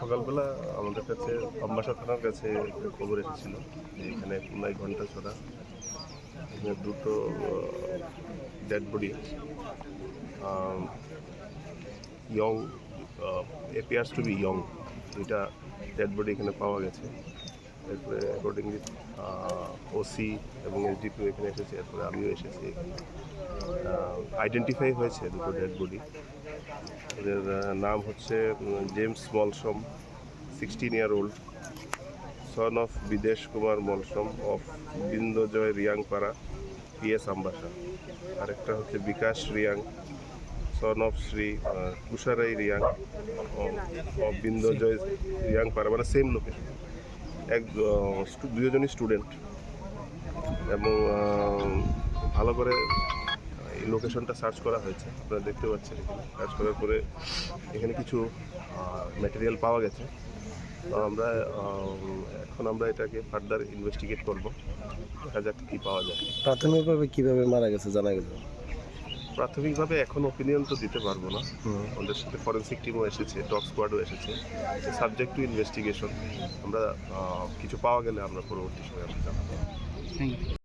সকালবেলা আমাদের কাছে আম্বাসা থানার কাছে খবর এসেছিল যে এখানে পুনাই ঘণ্টা ছড়া এখানে দুটো dead body young appears to be young দুইটা ডেড বডি এখানে পাওয়া গেছে। এরপরে অ্যাকর্ডিংলি ওসি এবং এসডিপিও এখানে এসেছে, এরপরে আমিও এসেছি। আইডেন্টিফাই হয়েছে দুটো ডেড বডি ওদের নাম হচ্ছে James Molsom sixteen year old. Son of Bidesh Kumar Molsom of Bindajoy Reangpara PS Ambassa আরেকটা হচ্ছে Bikash Reang son of Shri uh, Tusharai Reang of Bindajoy Reangpara মানে সেম লোকেশন এক দুজনই স্টুডেন্ট এবং ভালো করে এই লোকেশনটা সার্চ করা হয়েছে। আপনারা দেখতে পাচ্ছেন এখানে। সার্চ করার পরে এখানে কিছু ম্যাটেরিয়াল পাওয়া গেছে। তো আমরা এখন আমরা এটাকে ফার্দার ইনভেস্টিগেট করব। দেখা যাক কী পাওয়া যায়। প্রাথমিকভাবে কীভাবে মারা গেছে জানা গেছে? প্রাথমিকভাবে এখন ওপিনিয়ন তো দিতে পারব না। আমাদের সাথে ফরেন্সিক টিমও এসেছে ডগ স্কোয়াডও এসেছে। সাবজেক্ট টু ইনভেস্টিগেশন আমরা কিছু পাওয়া গেলে আমরা পরবর্তী সময় আমরা জানাব।